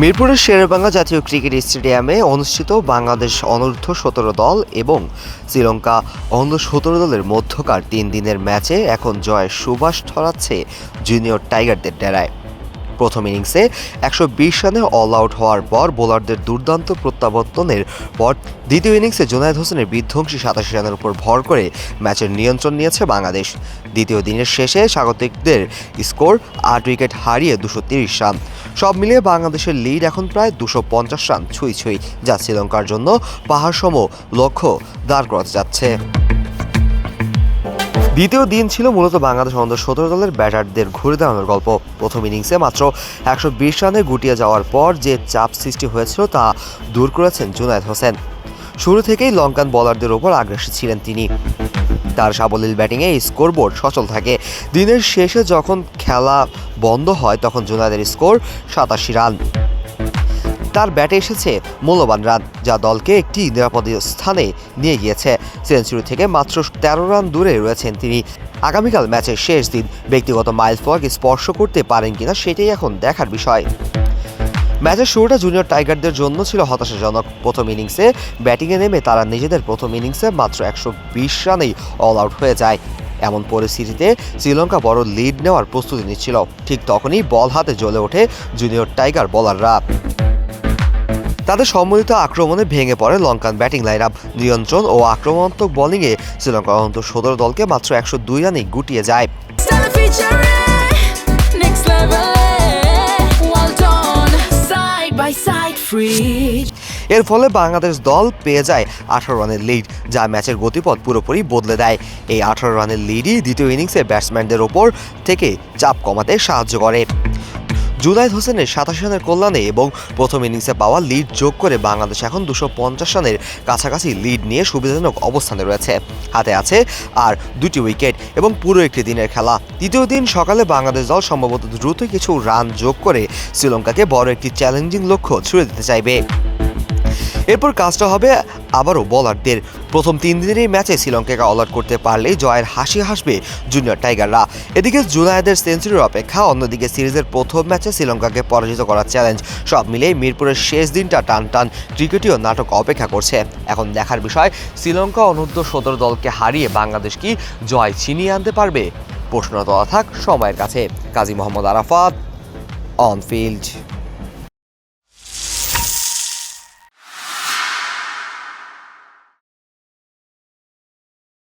মিরপুরের শেরেবাংলা জাতীয় ক্রিকেট স্টেডিয়ামে অনুষ্ঠিত বাংলাদেশ অনূর্ধ্ব সতেরো দল এবং শ্রীলঙ্কা অনূর্ধ্ব সতেরো দলের মধ্যকার তিন দিনের ম্যাচে এখন জয়ের সুবাস ছড়াচ্ছে জুনিয়র টাইগারদের ডেরায়। প্রথম ইনিংসে একশো বিশ রানে অল আউট হওয়ার পর বোলারদের দুর্দান্ত প্রত্যাবর্তনের পর দ্বিতীয় ইনিংসে জোনায়েদ হোসেনের বিধ্বংসী সাতাশি রানের উপর ভর করে ম্যাচের নিয়ন্ত্রণ নিয়েছে বাংলাদেশ। দ্বিতীয় দিনের শেষে স্বাগতিকদের স্কোর আট উইকেট হারিয়ে দুশো তিরিশ রান। সব মিলিয়ে বাংলাদেশের লিড এখন প্রায় দুশো পঞ্চাশ রান ছুঁই ছুঁই যা শ্রীলঙ্কার জন্য পাহাড়সম লক্ষ্য দাঁড় করাতে যাচ্ছে। দ্বিতীয় দিন ছিল মূলত বাংলাদেশ অন্ধ সতেরো দলের ব্যাটারদের ঘুরে দাঁড়ানোর গল্প। প্রথম ইনিংসে মাত্র একশো বিশ রানে গুটিয়ে যাওয়ার পর যে চাপ সৃষ্টি হয়েছিল তা দূর করেছেন জুনায়েদ হোসেন। শুরু থেকেই লঙ্কান বলারদের ওপর আগ্রাসী ছিলেন তিনি। তার সাবলীল ব্যাটিংয়ে স্কোরবোর্ড সচল থাকে। দিনের শেষে যখন খেলা বন্ধ হয়, তখন জুনায়েদের স্কোর সাতাশি রান। তার ব্যাটে এসেছে মূল্যবান রান, যা দলকে একটি নিরাপদ স্থানে নিয়ে গিয়েছে। সেঞ্চুরি থেকে মাত্র তেরো রান দূরে রয়েছেন তিনি। আগামীকাল ম্যাচের শেষ দিন ব্যক্তিগত মাইল ফলক স্পর্শ করতে পারেন কিনা, সেটাই এখন দেখার বিষয়। ম্যাচের শুরুটা জুনিয়র টাইগারদের জন্য ছিল হতাশাজনক। প্রথম ইনিংসে ব্যাটিংয়ে নেমে তারা নিজেদের প্রথম ইনিংসে মাত্র একশো বিশ রানেই অল আউট হয়ে যায়। এমন পরিস্থিতিতে শ্রীলঙ্কা বড় লিড নেওয়ার প্রস্তুতি নিচ্ছিল। ঠিক তখনই বল হাতে জ্বলে ওঠে জুনিয়র টাইগার বলাররা তাদের সম্মিলিত আক্রমণে ভেঙে পড়ে লঙ্কান ব্যাটিং লাইন আপ নিয়ন্ত্রণ ও আক্রমণাত্মক বোলিংয়ে শ্রীলঙ্কার অন্ত সতেরো দলকে মাত্র একশো দুই রানে গুটিয়ে যায়। এর ফলে বাংলাদেশ দল পেয়ে যায় আঠারো রানের লিড যা ম্যাচের গতিপথ পুরোপুরি বদলে দেয়। এই আঠারো রানের লিডই দ্বিতীয় ইনিংসে ব্যাটসম্যানদের ওপর থেকে চাপ কমাতে সাহায্য করে। জুনাইদ হোসেনের সাতাশ রানের কল্যাণে এবং প্রথম ইনিংসে পাওয়া লিড যোগ করে বাংলাদেশ এখন দুশো পঞ্চাশ রানের কাছাকাছি লিড নিয়ে সুবিধাজনক অবস্থানে রয়েছে। হাতে আছে আর দুটি উইকেট এবং পুরো একটি দিনের খেলা। তৃতীয় দিন সকালে বাংলাদেশ দল সম্ভবত দ্রুত কিছু রান যোগ করে শ্রীলঙ্কাকে বড় একটি চ্যালেঞ্জিং লক্ষ্য ছুড়ে দিতে চাইবে। এরপর কাজটা হবে আবারও বলারদের প্রথম তিন দিনের এই ম্যাচে শ্রীলঙ্কাকে অল আউট করতে পারলেই জয়ের হাসি হাসবে জুনিয়র টাইগাররা এদিকে জুনায়েদের সেঞ্চুরির অপেক্ষা অন্যদিকে সিরিজের প্রথম ম্যাচে শ্রীলঙ্কাকে পরাজিত করার চ্যালেঞ্জ সব মিলিয়ে মিরপুরের শেষ দিনটা টান টান ক্রিকেটীয় নাটক অপেক্ষা করছে। এখন দেখার বিষয়, শ্রীলঙ্কা অনূর্ধ্ব সদর দলকে হারিয়ে বাংলাদেশ কি জয় ছিনিয়ে আনতে পারবে? প্রশ্ন থাক সময়ের কাছে। Kazi Mohammad Arafat on field